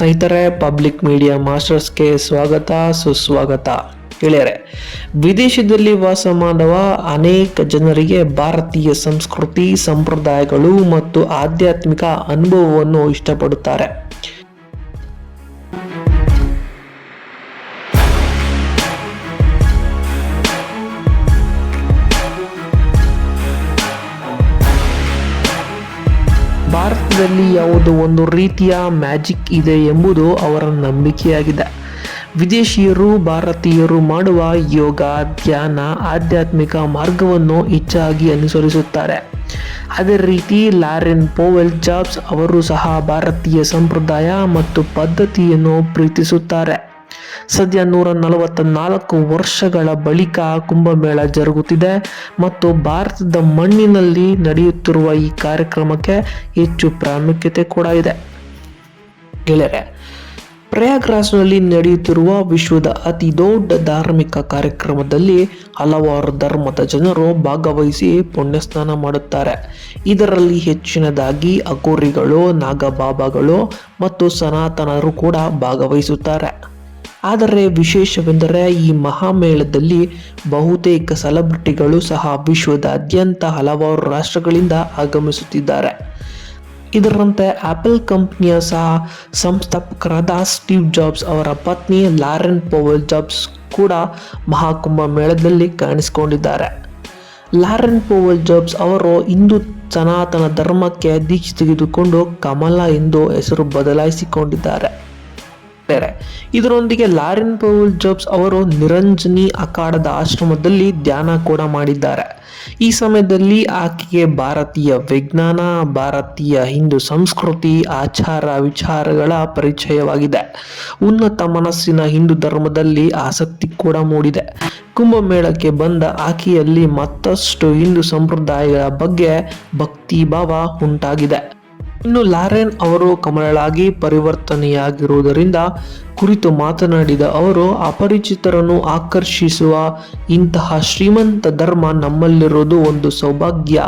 ಸ್ನೇಹಿತರೆ, public media ಮಾಸ್ಟರ್ಸ್ಗೆ ಸ್ವಾಗತ, ಸುಸ್ವಾಗತ. ಗೆಳೆಯರೆ, ವಿದೇಶದಲ್ಲಿ ವಾಸ ಮಾಡುವ ಅನೇಕ ಜನರಿಗೆ ಭಾರತೀಯ ಸಂಸ್ಕೃತಿ, ಸಂಪ್ರದಾಯಗಳು ಮತ್ತು ಆಧ್ಯಾತ್ಮಿಕ ಅನುಭವವನ್ನು ಇಷ್ಟಪಡುತ್ತಾರೆ. ಭಾರತದಲ್ಲಿ ಯಾವುದೋ ಒಂದು ರೀತಿಯ ಮ್ಯಾಜಿಕ್ ಇದೆ ಎಂಬುದು ಅವರ ನಂಬಿಕೆಯಾಗಿದೆ. ವಿದೇಶಿಯರು, ಭಾರತೀಯರು ಮಾಡುವ ಯೋಗ, ಧ್ಯಾನ, ಆಧ್ಯಾತ್ಮಿಕ ಮಾರ್ಗವನ್ನು ಹೆಚ್ಚಾಗಿ ಅನುಸರಿಸುತ್ತಾರೆ. ಅದೇ ರೀತಿ ಲಾರೆನ್ ಪೋವೆಲ್ ಜಾಬ್ಸ್ ಅವರು ಸಹ ಭಾರತೀಯ ಸಂಪ್ರದಾಯ ಮತ್ತು ಪದ್ಧತಿಯನ್ನು ಪ್ರೀತಿಸುತ್ತಾರೆ. ಸದ್ಯ ನೂರ ನಲವತ್ತ ನಾಲ್ಕು ವರ್ಷಗಳ ಬಳಿಕ ಕುಂಭಮೇಳ ಜರುಗುತ್ತಿದೆ ಮತ್ತು ಭಾರತದ ಮಣ್ಣಿನಲ್ಲಿ ನಡೆಯುತ್ತಿರುವ ಈ ಕಾರ್ಯಕ್ರಮಕ್ಕೆ ಹೆಚ್ಚು ಪ್ರಾಮುಖ್ಯತೆ ಕೂಡ ಇದೆ. ಗೆಳೆಯರೆ, ಪ್ರಯಾಗ್ರಾಜ್ನಲ್ಲಿ ನಡೆಯುತ್ತಿರುವ ವಿಶ್ವದ ಅತಿ ದೊಡ್ಡ ಧಾರ್ಮಿಕ ಕಾರ್ಯಕ್ರಮದಲ್ಲಿ ಹಲವಾರು ಧರ್ಮದ ಜನರು ಭಾಗವಹಿಸಿ ಪುಣ್ಯಸ್ನಾನ ಮಾಡುತ್ತಾರೆ. ಇದರಲ್ಲಿ ಹೆಚ್ಚಿನದಾಗಿ ಅಕೋರಿಗಳು ನಾಗಬಾಬಾಗಳು ಮತ್ತು ಸನಾತನರು ಕೂಡ ಭಾಗವಹಿಸುತ್ತಾರೆ. ಆದರೆ ವಿಶೇಷವೆಂದರೆ ಈ ಮಹಾಮೇಳದಲ್ಲಿ ಬಹುತೇಕ ಸೆಲೆಬ್ರಿಟಿಗಳು ಸಹ ವಿಶ್ವದಾದ್ಯಂತ ಹಲವಾರು ರಾಷ್ಟ್ರಗಳಿಂದ ಆಗಮಿಸುತ್ತಿದ್ದಾರೆ. ಇದರಂತೆ ಆಪಲ್ ಕಂಪ್ನಿಯ ಸಹ ಸಂಸ್ಥಾಪಕರಾದ ಸ್ಟೀವ್ ಜಾಬ್ಸ್ ಅವರ ಪತ್ನಿ ಲಾರೆನ್ ಪೋವೆಲ್ ಜಾಬ್ಸ್ ಕೂಡ ಮಹಾಕುಂಭ ಮೇಳದಲ್ಲಿ ಕಾಣಿಸಿಕೊಂಡಿದ್ದಾರೆ. ಲಾರೆನ್ ಪೋವೆಲ್ ಜಾಬ್ಸ್ ಅವರು ಹಿಂದೂ ಸನಾತನ ಧರ್ಮಕ್ಕೆ ದೀಕ್ಷೆ ತೆಗೆದುಕೊಂಡು ಕಮಲ ಎಂದು ಹೆಸರು ಬದಲಾಯಿಸಿಕೊಂಡಿದ್ದಾರೆ. ಬೇರೆ ಇದರೊಂದಿಗೆ ಲಾರಿನ್ ಪೌಲ್ ಜಾಬ್ಸ್ ಅವರು ನಿರಂಜನಿ ಅಖಾಡದ ಆಶ್ರಮದಲ್ಲಿ ಧ್ಯಾನ ಕೂಡ ಮಾಡಿದ್ದಾರೆ. ಈ ಸಮಯದಲ್ಲಿ ಆಕೆಗೆ ಭಾರತೀಯ ವಿಜ್ಞಾನ, ಭಾರತೀಯ ಹಿಂದೂ ಸಂಸ್ಕೃತಿ, ಆಚಾರ ವಿಚಾರಗಳ ಪರಿಚಯವಾಗಿದೆ. ಉನ್ನತ ಮನಸ್ಸಿನ ಹಿಂದೂ ಧರ್ಮದಲ್ಲಿ ಆಸಕ್ತಿ ಕೂಡ ಮೂಡಿದೆ. ಕುಂಭಮೇಳಕ್ಕೆ ಬಂದ ಆಕೆಯಲ್ಲಿ ಮತ್ತಷ್ಟು ಹಿಂದೂ ಸಂಪ್ರದಾಯಗಳ ಬಗ್ಗೆ ಭಕ್ತಿ ಭಾವ ಉಂಟಾಗಿದೆ. ಇನ್ನು ಲಾರೆನ್ ಅವರು ಕಮಲಳಾಗಿ ಪರಿವರ್ತನೆಯಾಗಿರುವುದರಿಂದ ಕುರಿತು ಮಾತನಾಡಿದ ಅವರು, ಅಪರಿಚಿತರನ್ನು ಆಕರ್ಷಿಸುವ ಇಂತಹ ಶ್ರೀಮಂತ ಧರ್ಮ ನಮ್ಮಲ್ಲಿರುವುದು ಒಂದು ಸೌಭಾಗ್ಯ.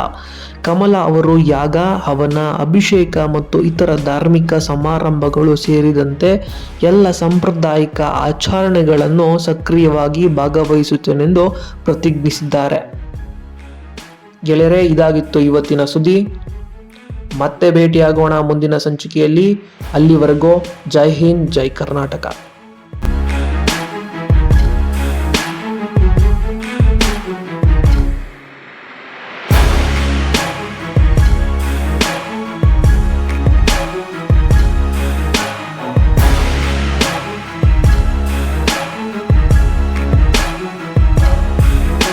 ಕಮಲ ಅವರು ಯಾಗ, ಹವನ, ಅಭಿಷೇಕ ಮತ್ತು ಇತರ ಧಾರ್ಮಿಕ ಸಮಾರಂಭಗಳು ಸೇರಿದಂತೆ ಎಲ್ಲ ಸಾಂಪ್ರದಾಯಿಕ ಆಚರಣೆಗಳನ್ನು ಸಕ್ರಿಯವಾಗಿ ಭಾಗವಹಿಸುತ್ತೇನೆಂದು ಪ್ರತಿಜ್ಞಿಸಿದ್ದಾರೆ. ಗೆಳೆಯರೇ, ಇದಾಗಿತ್ತು ಇವತ್ತಿನ ಸುದ್ದಿ. ಮತ್ತೆ ಭೇಟಿಯಾಗೋಣ ಮುಂದಿನ ಸಂಚಿಕೆಯಲ್ಲಿ. ಅಲ್ಲಿವರೆಗೂ ಜೈ ಹಿಂದ್ ಜೈ ಕರ್ನಾಟಕ.